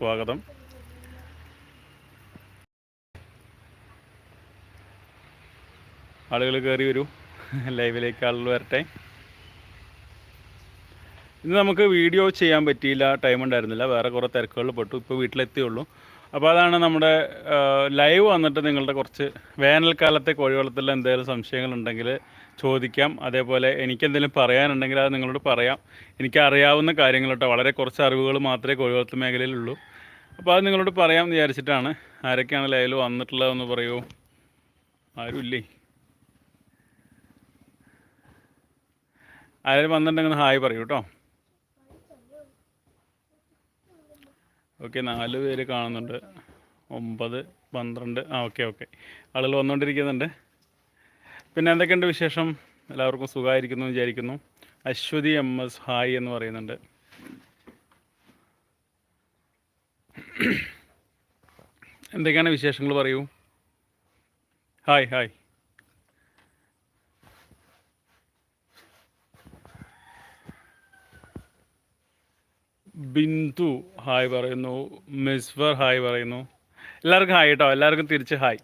സ്വാഗതം. ആളുകൾ കയറി വരൂ. ലൈവിലേക്ക് ആളുകൾ വരട്ടെ. ഇന്ന് നമുക്ക് വീഡിയോ ചെയ്യാൻ പറ്റിയില്ല ടൈം ഉണ്ടായിരുന്നില്ല. വേറെ കുറേ തിരക്കുകളിൽ പെട്ടു ഇപ്പോൾ വീട്ടിലെത്തിയുള്ളൂ അപ്പോൾ അതാണ് നമ്മുടെ ലൈവ് വന്നിട്ട് നിങ്ങളുടെ കുറച്ച് വേനൽക്കാലത്തെ കോഴി വളർത്തലിൽ എന്തെങ്കിലും സംശയങ്ങളുണ്ടെങ്കിൽ ചോദിക്കാം. അതേപോലെ എനിക്കെന്തെങ്കിലും പറയാനുണ്ടെങ്കിൽ അത് നിങ്ങളോട് പറയാം. എനിക്ക് അറിയാവുന്ന വളരെ കുറച്ച് അറിവുകൾ മാത്രമേ കോഴി വളർത്തൽ മേഖലയിലുള്ളൂ. അപ്പോൾ അത് നിങ്ങളോട് പറയാമെന്ന് വിചാരിച്ചിട്ടാണ്. ആരൊക്കെയാണ് ലൈവിൽ വന്നിട്ടുള്ളതെന്ന് പറയൂ ആരുമില്ലേ? ആരെങ്കിലും വന്നിട്ടുണ്ടെങ്കിൽ ഹായ് പറയൂ കേട്ടോ. ഓക്കെ നാല് പേര് കാണുന്നുണ്ട്. ഒമ്പത് പന്ത്രണ്ട്. ആ ഓക്കെ ഓക്കെ. ആളുകൾ വന്നുകൊണ്ടിരിക്കുന്നുണ്ട്. പിന്നെ എന്തൊക്കെയുണ്ട് വിശേഷം? എല്ലാവർക്കും സുഖമായിരിക്കുന്നു വിചാരിക്കുന്നു. അശ്വതി എം എസ് ഹായ് എന്ന് പറയുന്നുണ്ട്. എന്തൊക്കെയാണ് വിശേഷങ്ങൾ പറയൂ? Hi hi. ബിന്ദു ഹായ് പറയുന്നു. മിസ്ഫർ ഹായ് പറയുന്നു. എല്ലാവർക്കും ഹായ് കേട്ടോ. എല്ലാവർക്കും തിരിച്ച് ഹായ്.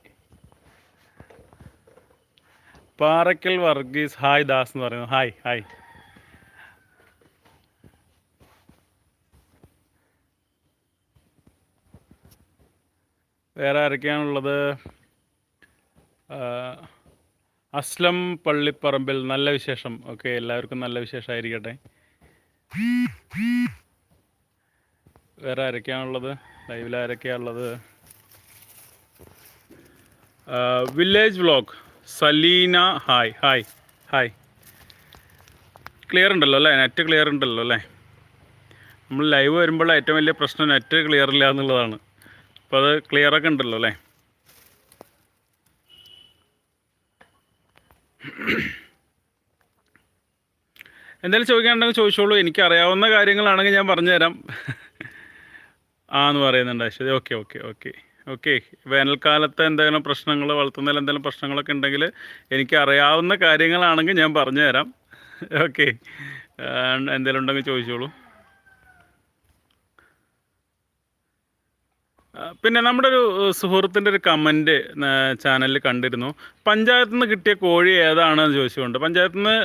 പാറക്കൽ വർഗീസ് ഹായ് ദാസ് എന്ന് പറയുന്നു. Hi hi. വേറെ ആരൊക്കെയാണുള്ളത്? അസ്ലം പള്ളിപ്പറമ്പിൽ നല്ല വിശേഷം. ഓക്കെ എല്ലാവർക്കും നല്ല വിശേഷമായിരിക്കട്ടെ. വേറെ ആരൊക്കെയാണുള്ളത്? ലൈവിൽ ആരൊക്കെയാണുള്ളത്? Village vlog. Saleena hi hi hi. Clear ഉണ്ടല്ലോ അല്ലേ? നെറ്റ് ക്ലിയർ ഉണ്ടല്ലോ അല്ലേ? നമ്മൾ ലൈവ് വരുമ്പോൾ ഏറ്റവും വലിയ പ്രശ്നം നെറ്റ് ക്ലിയർ ഇല്ല എന്നുള്ളതാണ്. അപ്പോൾ അത് ക്ലിയർ ഒക്കെ ഉണ്ടല്ലോ അല്ലേ? എന്തെങ്കിലും ചോദിക്കാനുണ്ടെങ്കിൽ ചോദിച്ചോളൂ. എനിക്ക് അറിയാവുന്ന കാര്യങ്ങളാണെങ്കിൽ ഞാൻ പറഞ്ഞുതരാം. ആ എന്ന് പറയുന്നുണ്ട് Aswathy. Okay okay okay. Okay വേനൽക്കാലത്ത് എന്തെങ്കിലും പ്രശ്നങ്ങൾ വളർത്തുന്നതിൽ എന്തെങ്കിലും പ്രശ്നങ്ങളൊക്കെ ഉണ്ടെങ്കിൽ എനിക്ക് അറിയാവുന്ന കാര്യങ്ങളാണെങ്കിൽ ഞാൻ പറഞ്ഞുതരാം. ഓക്കെ. എന്തെങ്കിലും ഉണ്ടെങ്കിൽ ചോദിച്ചോളൂ. പിന്നെ നമ്മുടെ ഒരു സുഹൃത്തിന്റെ ഒരു കമന്റ് ചാനലിൽ കണ്ടിരുന്നു. പഞ്ചായത്തിൽ നിന്ന് കിട്ടിയ കോഴി ഏതാണെന്ന് ചോദിച്ചുകൊണ്ട്. പഞ്ചായത്തിൽ നിന്ന്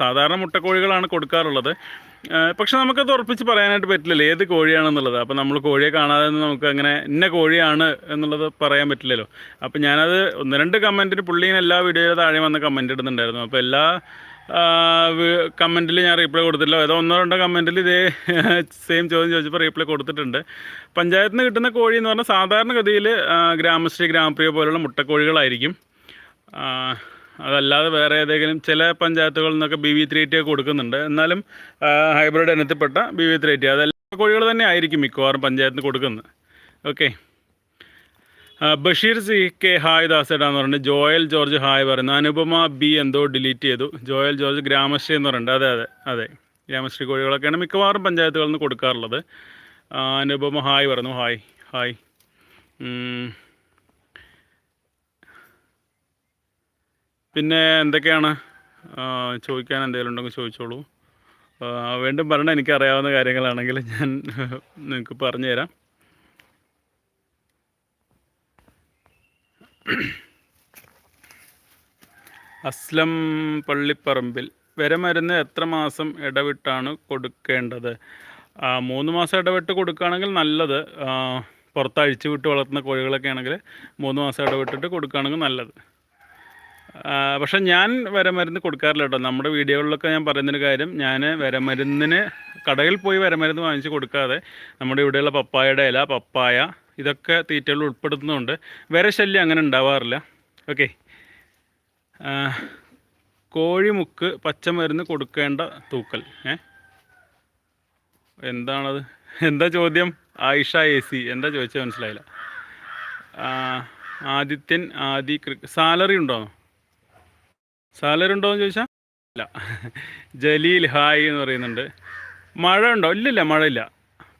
സാധാരണ മുട്ടക്കോഴികളാണ് കൊടുക്കാറുള്ളത്. പക്ഷെ നമുക്കത് ഉറപ്പിച്ച് പറയാനായിട്ട് പറ്റില്ലല്ലോ ഏത് കോഴിയാണെന്നുള്ളത്. അപ്പോൾ നമ്മൾ കോഴിയെ കാണാതെ നമുക്ക് അങ്ങനെ ഇന്ന കോഴിയാണ് എന്നുള്ളത് പറയാൻ പറ്റില്ലല്ലോ. അപ്പോൾ ഞാനത് ഒന്ന് രണ്ട് കമന്റിന് പുള്ളിങ്ങനെ എല്ലാ വീഡിയോയുടെ താഴെ വന്ന് കമന്റ് ഇടുന്നുണ്ടായിരുന്നു. അപ്പോൾ എല്ലാ കമന്റിൽ ഞാൻ റീപ്ലൈ കൊടുത്തില്ല ഏതോ ഒന്നോ രണ്ടോ കമന്റിൽ ഇതേ സെയിം ചോദ്യം ചോദിച്ചപ്പോൾ റീപ്ലൈ കൊടുത്തിട്ടുണ്ട്. പഞ്ചായത്തിന് കിട്ടുന്ന കോഴി എന്ന് പറഞ്ഞാൽ സാധാരണഗതിയിൽ ഗ്രാമശ്രീ ഗ്രാമപ്രിയ പോലുള്ള മുട്ടക്കോഴികളായിരിക്കും. അതല്ലാതെ വേറെ ഏതെങ്കിലും ചില പഞ്ചായത്തുകളിൽ നിന്നൊക്കെ ബി വി ത്രീ ടി ഒക്കെ കൊടുക്കുന്നുണ്ട്. എന്നാലും ഹൈബ്രിഡ് ഇനത്തിൽപ്പെട്ട ബി വി ത്രീ ടി അതെല്ലാ കോഴികൾ തന്നെ ആയിരിക്കും മിക്കവാറും പഞ്ചായത്തിന് കൊടുക്കുന്നത്. Okay Basheer C K hi ദാസേടാന്ന് പറഞ്ഞിട്ട് ജോയൽ ജോർജ് ഹായ് പറയുന്നു. അനുപമ ബി എന്തോ ഡിലീറ്റ് ചെയ്തു. ജോയൽ ജോർജ് ഗ്രാമശ്രീ എന്ന് പറയുന്നുണ്ട്. അതെ അതെ അതെ. ഗ്രാമശ്രീ കോഴികളൊക്കെയാണ് മിക്കവാറും പഞ്ചായത്തുകളിൽ നിന്ന് കൊടുക്കാറുള്ളത്. അനുപമ ഹായ് പറഞ്ഞു ഹായ് ഹായ്. പിന്നെ എന്തൊക്കെയാണ്? ചോദിക്കാൻ എന്തെങ്കിലും ഉണ്ടെങ്കിൽ ചോദിച്ചോളൂ. വീണ്ടും പറഞ്ഞാൽ എനിക്കറിയാവുന്ന കാര്യങ്ങളാണെങ്കിൽ ഞാൻ നിങ്ങൾക്ക് പറഞ്ഞു തരാം അസ്ലം പള്ളിപ്പറമ്പിൽ വരമരുന്ന് എത്ര മാസം ഇടവിട്ടാണ് കൊടുക്കേണ്ടത്? മൂന്ന് മാസം ഇടവിട്ട് കൊടുക്കുകയാണെങ്കിൽ നല്ലത്. പുറത്ത് അഴിച്ചു വിട്ട് വളർത്തുന്ന കോഴികളൊക്കെ ആണെങ്കിൽ മൂന്ന് മാസം ഇടവിട്ടിട്ട് കൊടുക്കുകയാണെങ്കിൽ നല്ലത്. പക്ഷെ ഞാൻ വരമരുന്ന് കൊടുക്കാറില്ല കേട്ടോ. നമ്മുടെ വീഡിയോകളിലൊക്കെ ഞാൻ പറയുന്നൊരു കാര്യം ഞാൻ വരമരുന്നിന് കടയിൽ പോയി വരമരുന്ന് വാങ്ങിച്ച് കൊടുക്കാതെ നമ്മുടെ ഇവിടെയുള്ള പപ്പായയുടെ ഇല പപ്പായ ഇതൊക്കെ തീറ്റകൾ ഉൾപ്പെടുത്തുന്നതുകൊണ്ട് വരശല്യം അങ്ങനെ ഉണ്ടാവാറില്ല. ഓക്കെ കോഴിമുക്ക് പച്ചമരുന്ന് കൊടുക്കേണ്ട തൂക്കൽ. ഏ? എന്താണത്? എന്താ ചോദ്യം? ആയിഷ എ സി എന്താ ചോദിച്ചത് മനസ്സിലായില്ല. ആദിത്യൻ ആദി സാലറി ഉണ്ടോ? സാലറി ഉണ്ടോ എന്ന് ചോദിച്ചാൽ ഇല്ല. ജലീൽ ഹായ് എന്ന് പറയുന്നുണ്ട്. മഴ ഉണ്ടോ? ഇല്ലില്ല മഴയില്ല.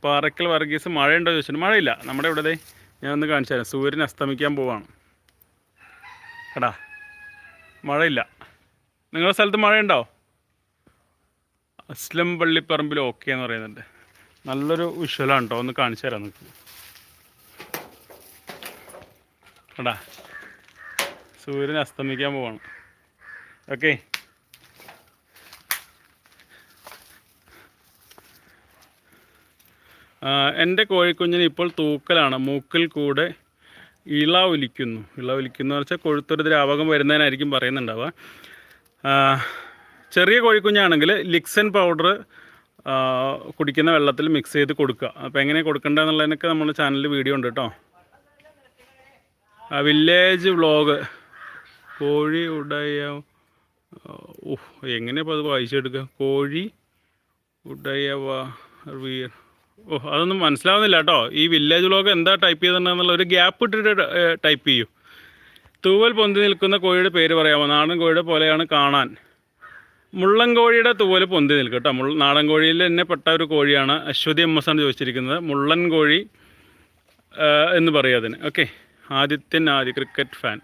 പാറക്കൽ വർഗീസ് മഴയുണ്ടോ ചോദിച്ചു മഴയില്ല. നമ്മുടെ ഇവിടെ ഞാൻ ഒന്ന് കാണിച്ചു തരാം. സൂര്യൻ അസ്തമിക്കാൻ പോവാണ്. എടാ മഴയില്ല. നിങ്ങളുടെ സ്ഥലത്ത് മഴയുണ്ടോ? അസ്ലം പള്ളിപ്പറമ്പിൽ ഓക്കെ എന്ന് പറയുന്നുണ്ട്. നല്ലൊരു വിഷ്വലാണ് കേട്ടോ ഒന്ന് കാണിച്ചു തരാം നിങ്ങൾക്ക് കണ്ടാ സൂര്യൻ അസ്തമിക്കാൻ പോവാണ്. ഓക്കെ എന്റെ കോഴിക്കുഞ്ഞിന് ഇപ്പോൾ തൂക്കലാണ്. മൂക്കിൽ കൂടെ ഇള ഒലിക്കുന്നു. ഇള ഒലിക്കുന്നു എന്ന് വെച്ചാൽ കൊഴുത്തൊരു ദ്രാവകം വരുന്നതിനായിരിക്കും പറയുന്നുണ്ടാവുക. ചെറിയ കോഴിക്കുഞ്ഞാണെങ്കിൽ ലിക്സൻ പൗഡർ കുടിക്കുന്ന വെള്ളത്തിൽ മിക്സ് ചെയ്ത് കൊടുക്കുക. അപ്പോൾ എങ്ങനെ കൊടുക്കേണ്ടതെന്നുള്ളതിനൊക്കെ നമ്മുടെ ചാനലിൽ വീഡിയോ ഉണ്ട് കേട്ടോ. Village vlog. കോഴി ഉടയ ഓഹ് എങ്ങനെയപ്പോൾ അത് വായിച്ചെടുക്കുക? കോഴി ഉടയവ വീർ ഓ അതൊന്നും മനസ്സിലാവുന്നില്ല കേട്ടോ. ഈ വില്ലേജ് വ്ളോഗ് എന്താ ടൈപ്പ് ചെയ്തിട്ടുണ്ടെന്നുള്ള ഒരു ഗ്യാപ്പ് ഇട്ടിട്ട് ടൈപ്പ് ചെയ്യൂ. തൂവൽ പൊന്തി നിൽക്കുന്ന കോഴിയുടെ പേര് പറയാമോ? നാടൻ കോഴിയുടെ പോലെയാണ് കാണാൻ. മുള്ളൻ കോഴിയുടെ തൂവൽ പൊന്തി നിൽക്കും കേട്ടോ. മുള്ള നാടൻ കോഴിയിൽ തന്നെ പെട്ട ഒരു കോഴിയാണ് അശ്വതി എം എസ് ആണ് ചോദിച്ചിരിക്കുന്നത്. മുള്ളൻ കോഴി എന്ന് പറയും അതിന്. Okay. Adithyan Adi cricket fan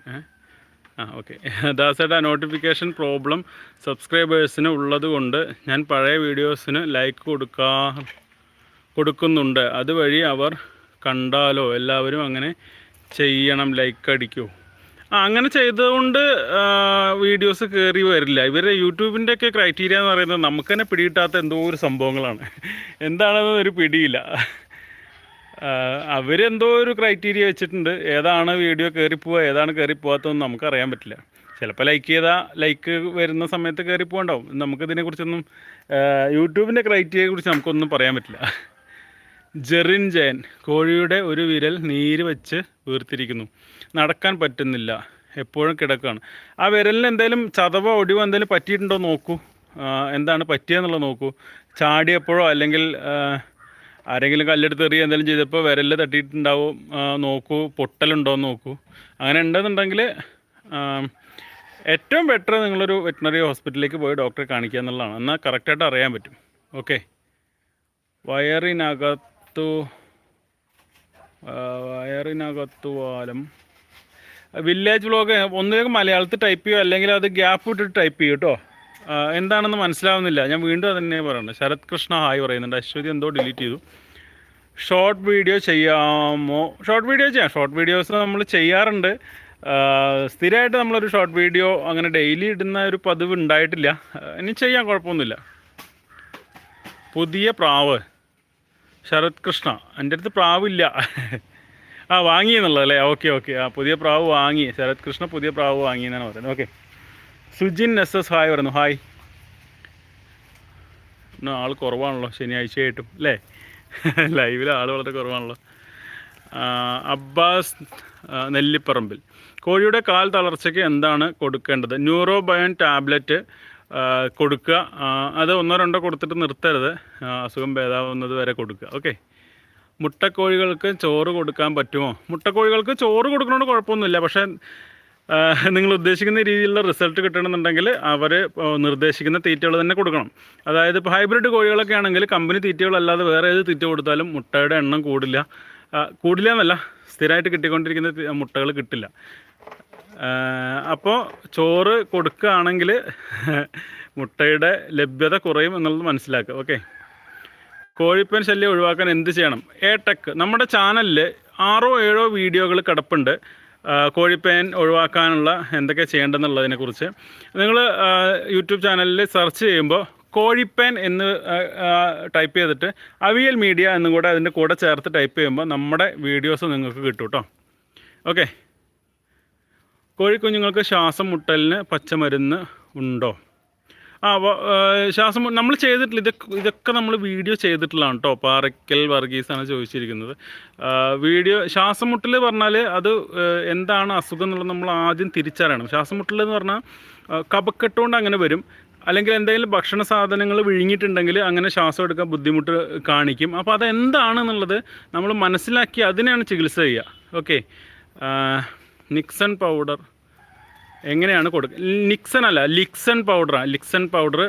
ആ ഓക്കെ. ദാസേട്ട നോട്ടിഫിക്കേഷൻ പ്രോബ്ലം സബ്സ്ക്രൈബേഴ്സിന് ഉള്ളത് കൊണ്ട് ഞാൻ പഴയ വീഡിയോസിന് ലൈക്ക് കൊടുക്കാ. കൊടുക്കുന്നുണ്ട്. അതുവഴി അവർ കണ്ടാലോ? എല്ലാവരും അങ്ങനെ ചെയ്യണം ലൈക്ക് അടിക്കൂ. അങ്ങനെ ചെയ്തതുകൊണ്ട് വീഡിയോസ് കയറി വരില്ല. ഇവർ യൂട്യൂബിന്റെ ഒക്കെ ക്രൈറ്റീരിയ എന്ന് പറയുന്നത് നമുക്ക് തന്നെ പിടികിട്ടാത്ത എന്തോ ഒരു സംഭവങ്ങളാണ്. എന്താണെന്ന് ഒരു പിടിയില്ല. അവരെന്തോ ഒരു ക്രൈറ്റീരിയ വെച്ചിട്ടുണ്ട്. ഏതാണ് വീഡിയോ കയറിപ്പോവുക ഏതാണ് കയറിപ്പോവാത്തതെന്ന് നമുക്കറിയാൻ പറ്റില്ല. ചിലപ്പോൾ ലൈക്ക് ചെയ്താൽ ലൈക്ക് വരുന്ന സമയത്ത് കയറിപ്പോകണ്ടാവും നമുക്കിതിനെക്കുറിച്ചൊന്നും യൂട്യൂബിന്റെ ക്രൈറ്റീരിയയെ കുറിച്ച് നമുക്കൊന്നും പറയാൻ പറ്റില്ല. ജെറിൻ ജയൻ കോഴിയുടെ ഒരു വിരൽ നീര് വെച്ച് വീർത്തിരിക്കുന്നു. നടക്കാൻ പറ്റുന്നില്ല. എപ്പോഴും കിടക്കുകയാണ് ആ വിരലിന് എന്തെങ്കിലും ചതവോ ഒടിവോ എന്തെങ്കിലും പറ്റിയിട്ടുണ്ടോ നോക്കൂ. എന്താണ് പറ്റിയെന്നുള്ളത് നോക്കൂ. ചാടിയപ്പോഴോ അല്ലെങ്കിൽ ആരെങ്കിലും കല്ലെടുത്ത് എറിയുക എന്തെങ്കിലും ചെയ്തപ്പോൾ വിരലിൽ തട്ടിയിട്ടുണ്ടാവും നോക്കൂ. പൊട്ടലുണ്ടോ എന്ന് നോക്കൂ. അങ്ങനെ ഉണ്ടെന്നുണ്ടെങ്കിൽ ഏറ്റവും ബെറ്റർ നിങ്ങളൊരു വെറ്റിനറി ഹോസ്പിറ്റലിലേക്ക് പോയി ഡോക്ടറെ കാണിക്കുക എന്നുള്ളതാണ്. എന്നാൽ കറക്റ്റായിട്ട് അറിയാൻ പറ്റും. ഓക്കെ വയറിനകത്തു ആ, വയറിനകത്തു വാലം. വില്ലേജ് വ്ളോഗ് ഒന്നിലേക്ക് മലയാളത്തിൽ ടൈപ്പ് ചെയ്യുക അല്ലെങ്കിൽ അത് ഗ്യാപ്പ് ഇട്ടിട്ട് ടൈപ്പ് ചെയ്യും കേട്ടോ എന്താണെന്ന് മനസ്സിലാവുന്നില്ല. ഞാൻ വീണ്ടും അത് തന്നെ പറയുന്നത് ശരത് കൃഷ്ണ ഹായ് പറയുന്നുണ്ട്. അശ്വതി എന്തോ ഡിലീറ്റ് ചെയ്തു. ഷോർട്ട് വീഡിയോ ചെയ്യാമോ? ഷോർട്ട് വീഡിയോ ചെയ്യാം. ഷോർട്ട് വീഡിയോസ് നമ്മൾ ചെയ്യാറുണ്ട്. സ്ഥിരമായിട്ട് നമ്മളൊരു ഷോർട്ട് വീഡിയോ അങ്ങനെ ഡെയിലി ഇടുന്ന ഒരു പതിവ് ഉണ്ടായിട്ടില്ല. ഇനി ചെയ്യാൻ കുഴപ്പമൊന്നുമില്ല. പുതിയ പ്രാവ്. ശരത് കൃഷ്ണ എന്റെ അടുത്ത് പ്രാവില്ല. ആ വാങ്ങി എന്നുള്ളതല്ലേ ഓക്കെ ഓക്കെ. ആ പുതിയ പ്രാവ് വാങ്ങി. ശരത് കൃഷ്ണ പുതിയ പ്രാവ് വാങ്ങി എന്നാണ് പറയുന്നത്. Okay. Sujin S S hi പറയുന്നു. ഹായ്. ഇന്ന് ആൾ കുറവാണല്ലോ ശനിയാഴ്ചയായിട്ടും അല്ലേ? ലൈവിൽ ആൾ വളരെ കുറവാണല്ലോ. അബ്ബാസ് നെല്ലിപ്പറമ്പിൽ. കോഴിയുടെ കാൽ തളർച്ചയ്ക്ക് എന്താണ് കൊടുക്കേണ്ടത്? ന്യൂറോബയോൺ ടാബ്ലറ്റ് കൊടുക്കുക. അത് ഒന്നോ രണ്ടോ കൊടുത്തിട്ട് നിർത്തരുത്. അസുഖം ഭേദാവുന്നത് വരെ കൊടുക്കുക. ഓക്കെ. മുട്ടക്കോഴികൾക്ക് ചോറ് കൊടുക്കാൻ പറ്റുമോ? മുട്ടക്കോഴികൾക്ക് ചോറ് കൊടുക്കണോണ്ട് കുഴപ്പമൊന്നുമില്ല. പക്ഷേ നിങ്ങൾ ഉദ്ദേശിക്കുന്ന രീതിയിലുള്ള റിസൾട്ട് കിട്ടണമെന്നുണ്ടെങ്കിൽ അവർ നിർദ്ദേശിക്കുന്ന തീറ്റകൾ തന്നെ കൊടുക്കണം. അതായത് ഇപ്പോൾ ഹൈബ്രിഡ് കോഴികളൊക്കെ ആണെങ്കിൽ കമ്പനി തീറ്റകളല്ലാതെ വേറെ ഏത് തീറ്റ കൊടുത്താലും മുട്ടയുടെ എണ്ണം കൂടില്ല. കൂടില്ല എന്നല്ല സ്ഥിരമായിട്ട് കിട്ടിക്കൊണ്ടിരിക്കുന്ന മുട്ടകൾ കിട്ടില്ല. അപ്പോൾ ചോറ് കൊടുക്കുകയാണെങ്കിൽ മുട്ടയുടെ ലഭ്യത കുറയും എന്നുള്ളത് മനസ്സിലാക്കുക ഓക്കെ? കോഴിപ്പൻ ശല്യം ഒഴിവാക്കാൻ എന്ത് ചെയ്യണം? എ ടെക് നമ്മുടെ ചാനലിൽ ആറോ ഏഴോ വീഡിയോകൾ കിടപ്പുണ്ട്. കോഴിപ്പേൻ ഒഴിവാക്കാനുള്ള എന്തൊക്കെ ചെയ്യേണ്ടതെന്നുള്ളതിനെക്കുറിച്ച് നിങ്ങൾ യൂട്യൂബ് ചാനലിൽ സെർച്ച് ചെയ്യുമ്പോൾ കോഴിപ്പേൻ എന്ന് ടൈപ്പ് ചെയ്തിട്ട് അവിയൽ മീഡിയ എന്നും കൂടെ അതിന്റെ കൂടെ ചേർത്ത് ടൈപ്പ് ചെയ്യുമ്പോൾ നമ്മുടെ വീഡിയോസ് നിങ്ങൾക്ക് കിട്ടും കേട്ടോ ഓക്കെ? കോഴിക്കുഞ്ഞുങ്ങൾക്ക് ശ്വാസം മുട്ടലിന് പച്ചമരുന്ന് ഉണ്ടോ? ആ ശ്വാസം നമ്മൾ ചെയ്തിട്ടില്ല. ഇതൊക്കെ ഇതൊക്കെ നമ്മൾ വീഡിയോ ചെയ്തിട്ടുള്ളതാണ് കേട്ടോ പാറയ്ക്കൽ വർഗീസാണ് ചോദിച്ചിരിക്കുന്നത്. വീഡിയോ ശ്വാസം മുട്ടൽ പറഞ്ഞാൽ അത് എന്താണ് അസുഖം എന്നുള്ളത് നമ്മൾ ആദ്യം തിരിച്ചറിയണം. ശ്വാസം മുട്ടൽ എന്ന് പറഞ്ഞാൽ കപക്കെട്ടുകൊണ്ട് അങ്ങനെ വരും. അല്ലെങ്കിൽ എന്തെങ്കിലും ഭക്ഷണ സാധനങ്ങൾ വിഴുങ്ങിയിട്ടുണ്ടെങ്കിൽ അങ്ങനെ ശ്വാസം എടുക്കാൻ ബുദ്ധിമുട്ട് കാണിക്കും. അപ്പോൾ അതെന്താണെന്നുള്ളത് നമ്മൾ മനസ്സിലാക്കി അതിനെയാണ് ചികിത്സ ചെയ്യുക. ഓക്കെ. Nixon powder. എങ്ങനെയാണ് കൊടുക്കുക നിക്സൺ അല്ല ലിക്സൺ പൗഡറാണ് ലിക്സൺ പൗഡർ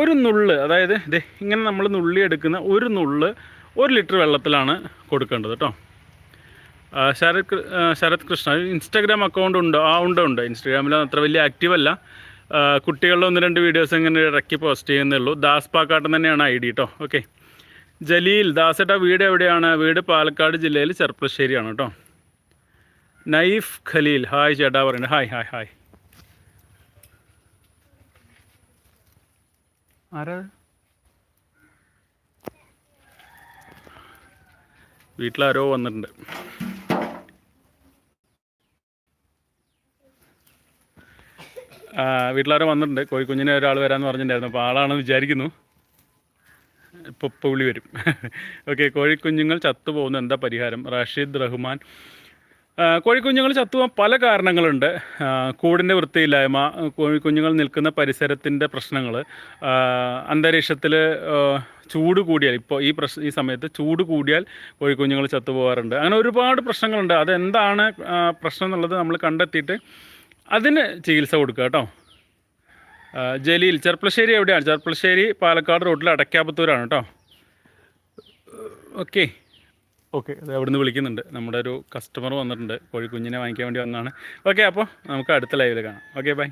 ഒരു നുള്ള് അതായത് ഇത് ഇങ്ങനെ നമ്മൾ നുള്ളി എടുക്കുന്ന ഒരു നുള്ള് ഒരു ലിറ്റർ വെള്ളത്തിലാണ് കൊടുക്കേണ്ടത് കേട്ടോ ശരത് ശരത് കൃഷ്ണ ഇൻസ്റ്റാഗ്രാം അക്കൗണ്ട് ഉണ്ടോ? ആ ഉണ്ട് ഉണ്ട്. ഇൻസ്റ്റാഗ്രാമിൽ അത്ര വലിയ ആക്റ്റീവ് അല്ല. കുട്ടികളുടെ ഒന്ന് രണ്ട് വീഡിയോസ് ഇങ്ങനെ ഇടയ്ക്ക് പോസ്റ്റ് ചെയ്യുന്നേ ഉള്ളൂ. ദാസ് പാക്കാട്ടൻ തന്നെയാണ് ഐ ഡി കേട്ടോ ഓക്കെ ജലീൽ ദാസേട്ട വീട് എവിടെയാണ്? വീട് പാലക്കാട് ജില്ലയിൽ ചെർപ്പശ്ശേരിയാണ് കേട്ടോ നൈഫ് ഖലീൽ. ഹായ് ചേട്ടാ പറയുന്നത് ഹായ് ഹായ് ഹായ് ആരാ? വീട്ടിലാരോ വന്നിട്ടുണ്ട്. വീട്ടിലാരോ വന്നിട്ടുണ്ട്. കോഴിക്കുഞ്ഞിനെ ഒരാൾ വരാമെന്ന് പറഞ്ഞിട്ടുണ്ടായിരുന്നു. അപ്പോൾ ആളാണെന്ന് വിചാരിക്കുന്നു. ഇപ്പോൾ പുള്ളി വരും. ഓക്കെ കോഴിക്കുഞ്ഞുങ്ങൾ ചത്തുപോകുന്ന. എന്താ പരിഹാരം? റഷീദ് റഹ്മാൻ കോഴിക്കുഞ്ഞുങ്ങൾ ചത്തുപോകാൻ പല കാരണങ്ങളുണ്ട്. കൂടിന്റെ വൃത്തിയില്ലായ്മ കോഴിക്കുഞ്ഞുങ്ങൾ നിൽക്കുന്ന പരിസരത്തിന്റെ പ്രശ്നങ്ങൾ അന്തരീക്ഷത്തിൽ ചൂട് കൂടിയാൽ ഇപ്പോൾ ഈ പ്രശ് ഈ സമയത്ത് ചൂട് കൂടിയാൽ കോഴിക്കുഞ്ഞുങ്ങൾ ചത്തുപോകാറുണ്ട്. അങ്ങനെ ഒരുപാട് പ്രശ്നങ്ങളുണ്ട്. അതെന്താണ് പ്രശ്നം എന്നുള്ളത് നമ്മൾ കണ്ടെത്തിയിട്ട് അതിന് ചികിത്സ കൊടുക്കുക കേട്ടോ. ജലീൽ ചെർപ്പളശ്ശേരി എവിടെയാണ്? ചെർപ്പളശ്ശേരി പാലക്കാട് റോഡിൽ അടക്കാപത്തൂരാണ് കേട്ടോ. ഓക്കെ. ഓക്കെ. അത് അവിടുന്ന് വിളിക്കുന്നുണ്ട്. നമ്മുടെ ഒരു കസ്റ്റമർ വന്നിട്ടുണ്ട്. കോഴിക്കുഞ്ഞിനെ വാങ്ങിക്കാൻ വേണ്ടി വന്നതാണ്. ഓക്കെ അപ്പോൾ നമുക്ക് അടുത്ത ലൈവിൽ കാണാം. Okay bye